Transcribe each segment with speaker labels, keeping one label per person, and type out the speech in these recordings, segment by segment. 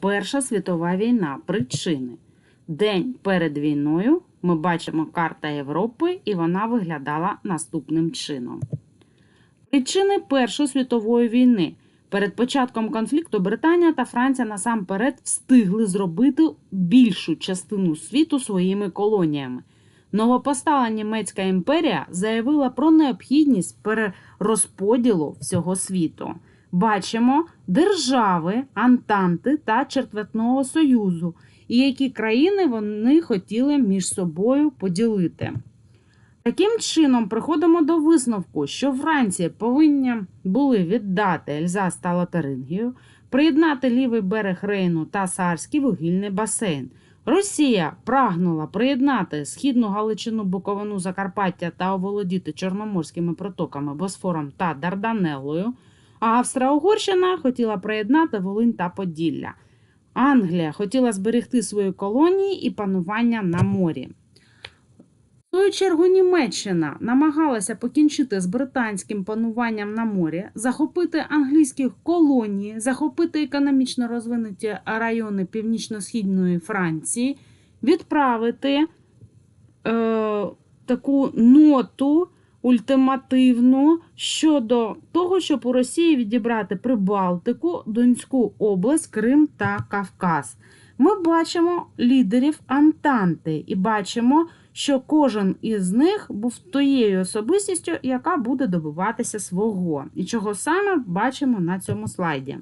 Speaker 1: Перша світова війна. Причини. День перед війною ми бачимо карта Європи, і вона виглядала наступним чином. Причини Першої світової війни. Перед початком конфлікту Британія та Франція насамперед встигли зробити більшу частину світу своїми колоніями. Новопостала німецька імперія заявила про необхідність перерозподілу всього світу. Бачимо держави, Антанти та Четвертного Союзу, і які країни вони хотіли між собою поділити. Таким чином, приходимо до висновку, що Франція повинні були віддати Ельзас та Лотарингію, приєднати лівий берег Рейну та Саарський вугільний басейн. Росія прагнула приєднати східну Галичину, Буковину, Закарпаття та оволодіти чорноморськими протоками Босфором та Дарданеллою. А Австро-Угорщина хотіла приєднати Волинь та Поділля. Англія хотіла зберегти свої колонії і панування на морі. В свою чергу Німеччина намагалася покінчити з британським пануванням на морі, захопити англійські колонії, захопити економічно розвинуті райони північно-східної Франції, відправити е, таку ноту ультимативну щодо того, щоб у Росії відібрати Прибалтику, Донську область, Крим та Кавказ. Ми бачимо лідерів Антанти і бачимо, що кожен із них був тією особистістю, яка буде добиватися свого. І чого саме бачимо на цьому слайді.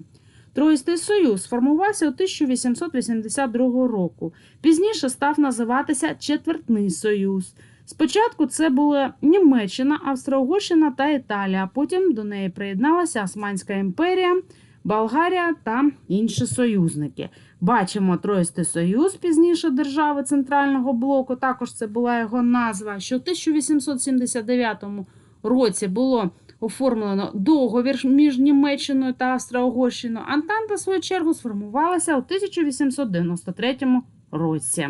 Speaker 1: Троїстий союз сформувався у 1882 року. Пізніше став називатися Четвертний Союз. Спочатку це були Німеччина, Австро-Угорщина та Італія. Потім до неї приєдналася Османська імперія, Болгарія та інші союзники. Бачимо Троїстий Союз, пізніше держави Центрального блоку. Також це була його назва. Що в 1879 році було оформлено договір між Німеччиною та Австро-Угорщиною. Антанта, в свою чергу, сформувалася у 1893 році.